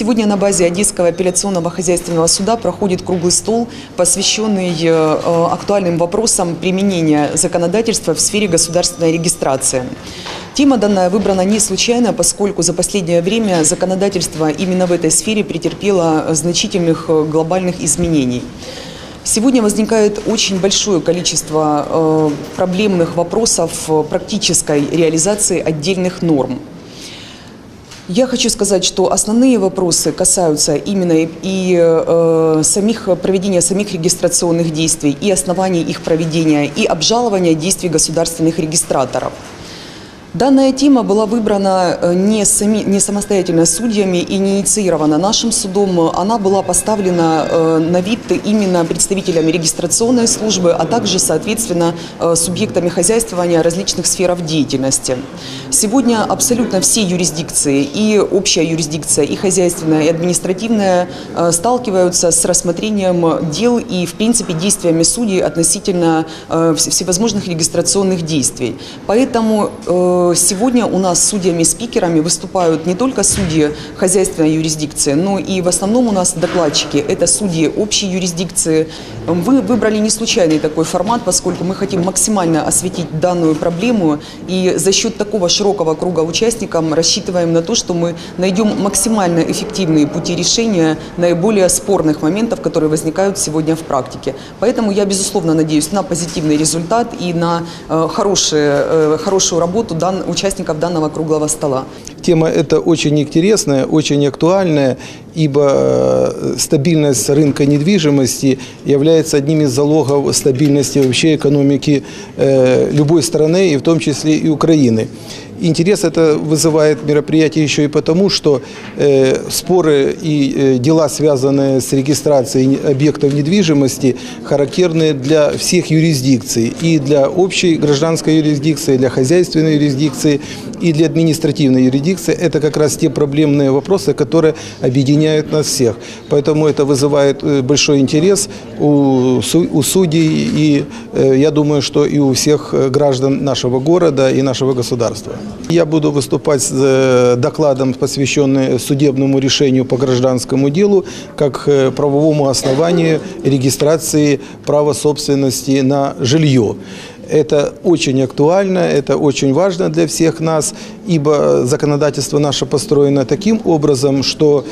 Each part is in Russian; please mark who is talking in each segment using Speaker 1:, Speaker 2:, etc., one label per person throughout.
Speaker 1: Сегодня на базе Одесского апелляционного хозяйственного суда проходит круглый стол, посвященный э, э, актуальным вопросам применения законодательства в сфере государственной регистрации. Тема данная выбрана не случайно, поскольку за последнее время законодательство именно в этой сфере претерпело значительных э, глобальных изменений. Сегодня возникает очень большое количество проблемных вопросов практической реализации отдельных норм. Я хочу сказать, что основные вопросы касаются именно и, э, самих проведения самих регистрационных действий, и оснований их проведения, и обжалования действий государственных регистраторов. Данная тема была выбрана э, не, сами, не самостоятельно судьями и не инициирована нашим судом. Она была поставлена э, на вид именно представителями регистрационной службы, а также, соответственно, э, субъектами хозяйствования различных сферов деятельности. Сегодня абсолютно все юрисдикции, и общая юрисдикция, и хозяйственная, и административная, сталкиваются с рассмотрением дел и, в принципе, действиями судей относительно всевозможных регистрационных действий. Поэтому Сегодня у нас судьями-спикерами выступают не только судьи хозяйственной юрисдикции, но и в основном у нас докладчики. Это судьи общей юрисдикции. Вы выбрали не случайный такой формат, поскольку мы хотим максимально осветить данную проблему. И за счет такого широкого круга участников рассчитываем на то, что мы найдем максимально эффективные пути решения наиболее спорных моментов, которые возникают сегодня в практике. Поэтому я, безусловно, надеюсь на позитивный результат и на э, хорошие, э, хорошую работу дан, участников данного круглого стола.
Speaker 2: Тема эта очень интересная, очень актуальная, ибо э, стабильность рынка недвижимости является одним из залогов стабильности вообще экономики э, любой страны, и в том числе и Украины. Интерес это вызывает мероприятие еще и потому, что э, споры и э, дела, связанные с регистрацией объектов недвижимости, характерны для всех юрисдикций. И для общей гражданской юрисдикции, для хозяйственной юрисдикции, и для административной юрисдикции. Это как раз те проблемные вопросы, которые объединяют нас всех. Поэтому это вызывает э, большой интерес у, у судей и э, я думаю, что и у всех э, граждан нашего города и нашего государства. Я буду выступать с э, докладом, посвященным судебному решению по гражданскому делу, как э, правовому основанию регистрации права собственности на жилье. Это очень актуально, это очень важно для всех нас, ибо законодательство наше построено таким образом, что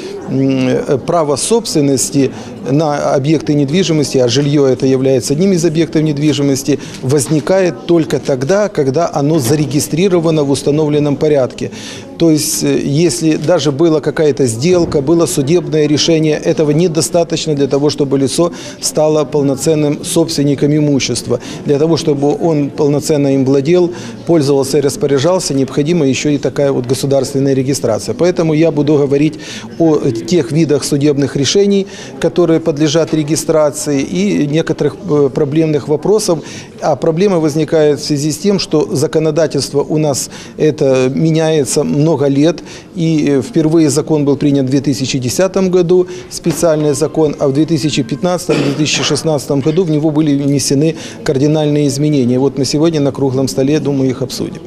Speaker 2: право собственности на объекты недвижимости, а жилье это является одним из объектов недвижимости, возникает только тогда, когда оно зарегистрировано в установленном порядке. То есть, э, если даже была какая-то сделка, было судебное решение, этого недостаточно для того, чтобы лицо стало полноценным собственником имущества. Для того, чтобы он полноценно им владел, пользовался и распоряжался, необходима еще и такая вот государственная регистрация. Поэтому я буду говорить о тех видах судебных решений, которые подлежат регистрации, и некоторых э, проблемных вопросов. А проблемы возникают в связи с тем, что законодательство у нас это меняется много лет. И э, впервые закон был принят в 2010 году, специальный закон, а в 2015-2016 году в него были внесены кардинальные изменения. Вот мы сегодня на круглом столе, думаю, их обсудим.